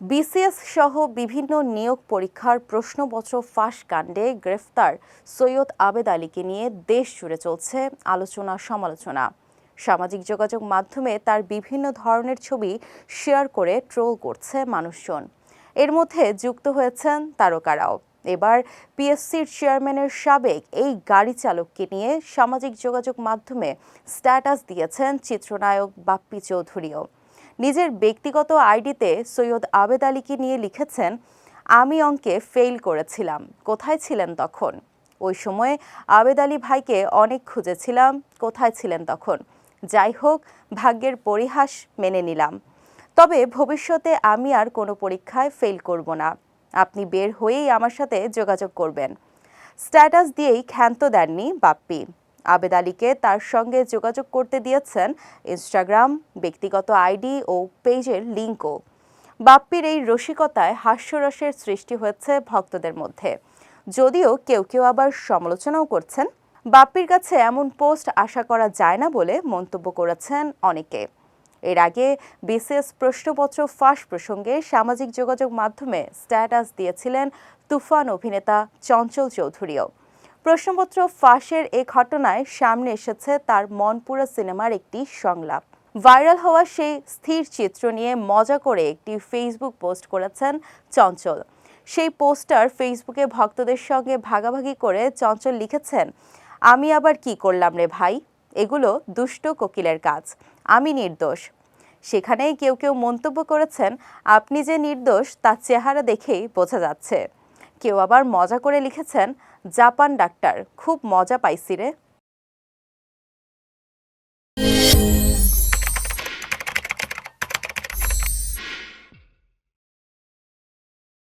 BCS সহ বিভিন্ন নিয়োগ পরীক্ষার প্রশ্নপত্র ফাঁস কাণ্ডে গ্রেফতার সৈয়দ আবেদ আলীকে নিয়ে দেশ জুড়ে চলছে আলোচনা সমালোচনা। সামাজিক যোগাযোগ মাধ্যমে তার বিভিন্ন ধরনের ছবি শেয়ার করে ট্রোল করছে মানুষজন। এর মধ্যে যুক্ত হয়েছেন তারকারাও। এবার পিএসসির চেয়ারম্যানের সাবেক এই গাড়ি চালককে নিয়ে সামাজিক যোগাযোগ মাধ্যমে স্ট্যাটাস দিয়েছেন চিত্রনায়ক বাপ্পি চৌধুরীও। নিজের ব্যক্তিগত আইডিতে সৈয়দ আবেদ আলীকে নিয়ে লিখেছেন, আমি অঙ্কে ফেল করেছিলাম। কোথায় ছিলেন তখন? ওই সময়ে আবেদ আলী ভাইকে অনেক খুঁজেছিলাম, কোথায় ছিলেন তখন? যাই হোক, ভাগ্যের পরিহাস মেনে নিলাম। তবে ভবিষ্যতে আমি আর কোনো পরীক্ষায় ফেল করব না। আপনি বের হয়েই আমার সাথে যোগাযোগ করবেন। স্ট্যাটাস দিয়েই ক্ষান্ত দেননি বাপ্পি। আবেদ আলীকে তার সঙ্গে যোগাযোগ করতে দিয়েছেন ইনস্টাগ্রাম, ব্যক্তিগত আইডি ও পেজের লিঙ্কও। বাপ্পির এই রসিকতায় হাস্যরসের সৃষ্টি হয়েছে ভক্তদের মধ্যে। যদিও কেউ কেউ আবার সমালোচনাও করছেন, বাপ্পির কাছে এমন পোস্ট আশা করা যায় না বলে মন্তব্য করেছেন অনেকে। এর আগে বিসিএস প্রশ্নপত্র ফাঁস প্রসঙ্গে সামাজিক যোগাযোগ মাধ্যমে স্ট্যাটাস দিয়েছিলেন তুফান অভিনেতা চঞ্চল চৌধুরীও। প্রশ্নপত্র ফাঁসের এ ঘটনায় সামনে এসেছে তার মনপুরা সিনেমার একটি সংলাপ। ভাইরাল হওয়া সেই স্থির চিত্র নিয়ে মজা করে একটি ফেসবুক পোস্ট করেছেন চঞ্চল। সেই পোস্টার ফেসবুকে ভক্তদের সঙ্গে ভাগাভাগি করে চঞ্চল লিখেছেন, আমি আবার কি করলাম রে ভাই? এগুলো দুষ্ট কোকিলের কাজ। আমি নির্দোষ। সেখানেই কেউ কেউ মন্তব্য করেছেন, আপনি যে নির্দোষ, তার চেহারা দেখেই বোঝা যাচ্ছে। কেউ আবার মজা করে লিখেছেন জাপান ডাক্তার খুব মজা পাইছি রে।